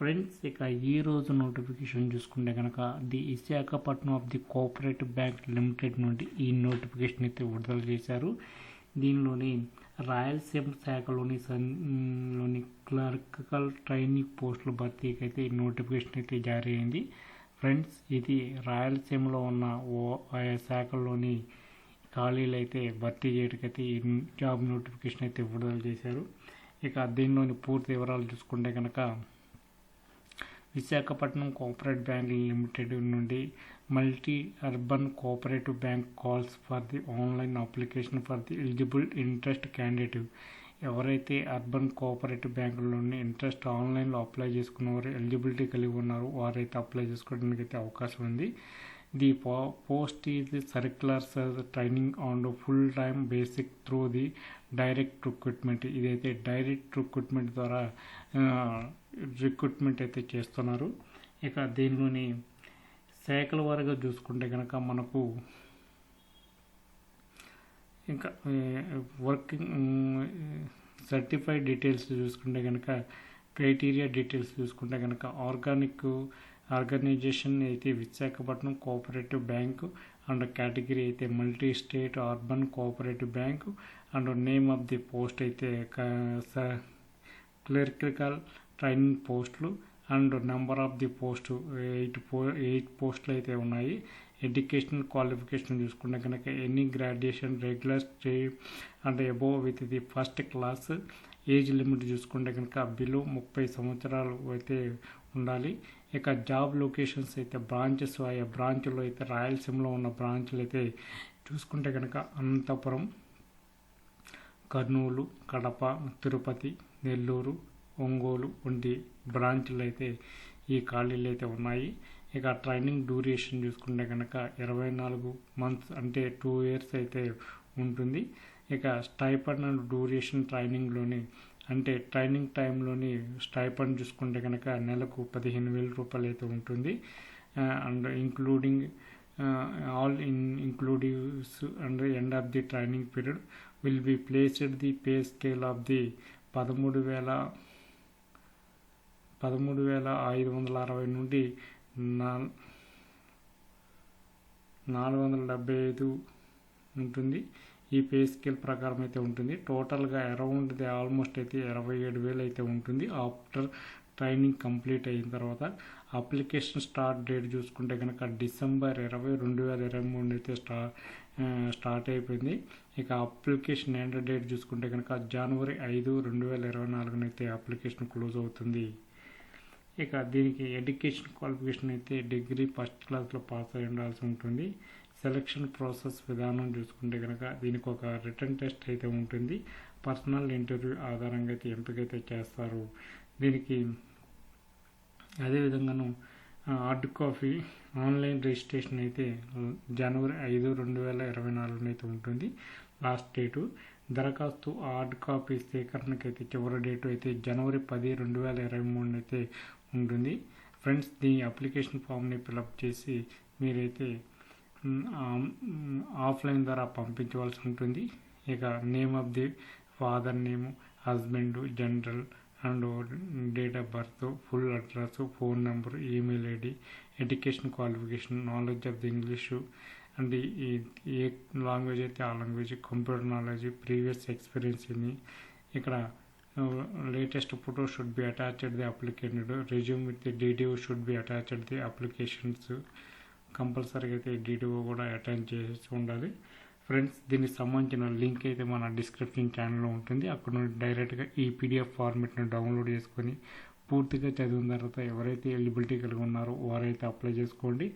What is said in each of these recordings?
Friends ఇక ఈ రోజు నోటిఫికేషన్ చూసుకుంటే కనుక the Visakhapatnam of the cooperative bank limited నుండి ఈ నోటిఫికేషన్ అయితే విడుదల చేశారు. దీనిలోని రాయలసీమ శాఖలోని సన్లోని క్లర్కల్ ట్రైనింగ్ పోస్టుల భర్తీకి అయితే ఈ నోటిఫికేషన్ అయితే జారీ అయింది. ఫ్రెండ్స్ ఇది రాయలసీమలో ఉన్న ఓ ఆయా శాఖల్లోని ఖాళీలు అయితే భర్తీ చేయడానికైతే ఈ జాబ్ నోటిఫికేషన్ అయితే విడుదల చేశారు. ఇక దీనిలోని పూర్తి వివరాలు చూసుకుంటే కనుక విశాఖపట్నం కోఆపరేటివ్ బ్యాంక్ లిమిటెడ్ నుండి multi urban cooperative bank calls for the online application for the eligible interest candidate. ఎవరైతే అర్బన్ కోఆపరేటివ్ బ్యాంకులోని ఇంట్రెస్ట్ ఆన్లైన్లో అప్లై చేసుకున్నవారు ఎలిజిబిలిటీ కలిగి ఉన్నారో వారైతే అప్లై చేసుకోవడానికి అయితే అవకాశం ఉంది. The post is circulars training on full time basic through the direct recruitment ఇదైతే డైరెక్ట్ రిక్రూట్మెంట్ ద్వారా రిక్రూట్మెంట్ అయితే చేస్తున్నారు. ఇక దీనిలోని శాఖల వారిగా చూసుకుంటే కనుక మనకు ఇంకా వర్కింగ్ సర్టిఫైడ్ డీటెయిల్స్ చూసుకుంటే కనుక క్రైటీరియా డీటెయిల్స్ చూసుకుంటే కనుక ఆర్గానిక్ ఆర్గనైజేషన్ అయితే Visakhapatnam cooperative bank and category అయితే multi state urban cooperative bank and name of the post అయితే క్లరికల్ ట్రైనింగ్ పోస్టులు and number of the post eight పో ఎయిట్ పోస్టులు అయితే ఉన్నాయి. ఎడ్యుకేషనల్ క్వాలిఫికేషన్ చూసుకుంటే కనుక any graduation regular stay and above with the first class. Age limit చూసుకుంటే కనుక బిలో ముప్పై సంవత్సరాలు అయితే ఉండాలి. ఇక జాబ్ లొకేషన్స్ అయితే బ్రాంచెస్ ఆయా బ్రాంచ్లో అయితే రాయలసీమలో ఉన్న బ్రాంచ్లు అయితే చూసుకుంటే కనుక అనంతపురం కర్నూలు కడప తిరుపతి నెల్లూరు ఒంగోలు వంటి బ్రాంచ్లు అయితే ఈ ఖాళీలు అయితే ఉన్నాయి. ఇక ట్రైనింగ్ డ్యూరేషన్ చూసుకుంటే కనుక ఇరవై నాలుగు మంత్స్ అంటే టూ ఇయర్స్ అయితే ఉంటుంది. ఇక స్టైపండ్ అండ్ డ్యూరేషన్ ట్రైనింగ్లోని అంటే ట్రైనింగ్ టైంలోని స్టైపండ్ చూసుకుంటే కనుక నెలకు పదిహేను వేల రూపాయలు అయితే ఉంటుంది. And including all in inclusives and end of the training period will be placed the pay scale of the పదమూడు వేల పదమూడు వేల ఐదు వందల అరవై నుండి నా నాలుగు వందల డెబ్బై ఐదు ఉంటుంది. ఈ పే స్కేల్ ప్రకారం అయితే ఉంటుంది. టోటల్గా అరౌండ్ ది ఆల్మోస్ట్ అయితే ఇరవై ఏడు వేలు అయితే ఉంటుంది. ఆఫ్టర్ ట్రైనింగ్ కంప్లీట్ అయిన తర్వాత అప్లికేషన్ స్టార్ట్ డేట్ చూసుకుంటే కనుక డిసెంబర్ ఇరవై రెండు వేల ఇరవై మూడు అయితే స్టా స్టార్ట్ అయిపోయింది. ఇక అప్లికేషన్ ఎండ్ డేట్ చూసుకుంటే కనుక జనవరి ఐదు రెండు వేల ఇరవై నాలుగునైతే అప్లికేషన్ క్లోజ్ అవుతుంది. ఇక దీనికి ఎడ్యుకేషన్ క్వాలిఫికేషన్ అయితే డిగ్రీ ఫస్ట్ క్లాస్లో పాస్ అయి ఉండాల్సి ఉంటుంది. సెలక్షన్ ప్రాసెస్ విధానం చూసుకుంటే కనుక దీనికి ఒక రిటర్న్ టెస్ట్ అయితే ఉంటుంది. పర్సనల్ ఇంటర్వ్యూ ఆధారంగా అయితే ఎంపిక అయితే చేస్తారు. దీనికి అదేవిధంగాను హార్డ్ కాపీ ఆన్లైన్ రిజిస్ట్రేషన్ అయితే జనవరి ఐదు రెండు వేల ఇరవై నాలుగున అయితే ఉంటుంది. లాస్ట్ డేటు దరఖాస్తు హార్డ్ కాపీ సేకరణకైతే చివరి డేటు అయితే జనవరి పది రెండు వేల ఇరవై మూడున అయితే ఉంటుంది. ఫ్రెండ్స్ దీని అప్లికేషన్ ఫామ్ని ఫిలప్ చేసి మీరైతే ఆఫ్లైన్ ద్వారా పంపించవలసి ఉంటుంది. ఇక name of the father name husband general and date of birth full address phone number email ID education qualification knowledge of the English and ఈ ఏ లాంగ్వేజ్ అయితే ఆ language computer knowledge previous experience ఇది ఇక్కడ latest photo should be attached the applicated resume with the DTO should be attached the applications కంపల్సరీగా అయితే DTO కూడా attend చేసి ఉండాలి. ఫ్రెండ్స్ దీనికి సంబంధించిన లింక్ అయితే మన డిస్క్రిప్షన్ ఛానల్లో ఉంటుంది. అక్కడ నుండి డైరెక్ట్గా ఈ పీడిఎఫ్ ఫార్మెట్ని డౌన్లోడ్ చేసుకొని పూర్తిగా చదివిన తర్వాత ఎవరైతే ఎలిజిబిలిటీ కలిగి ఉన్నారో వారైతే అప్లై చేసుకోండి.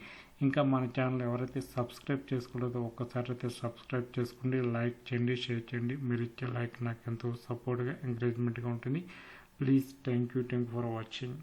ఇంకా మన ఛానల్ ఎవరైతే సబ్స్క్రైబ్ చేసుకోలేదో ఒక్కసారి అయితే సబ్స్క్రైబ్ చేసుకోండి. లైక్ చేయండి షేర్ చేయండి. మీరు ఇచ్చే లైక్ నాకు ఎంతో సపోర్ట్గా ఎంకరేజ్మెంట్గా ఉంటుంది. Please thank you thank for watching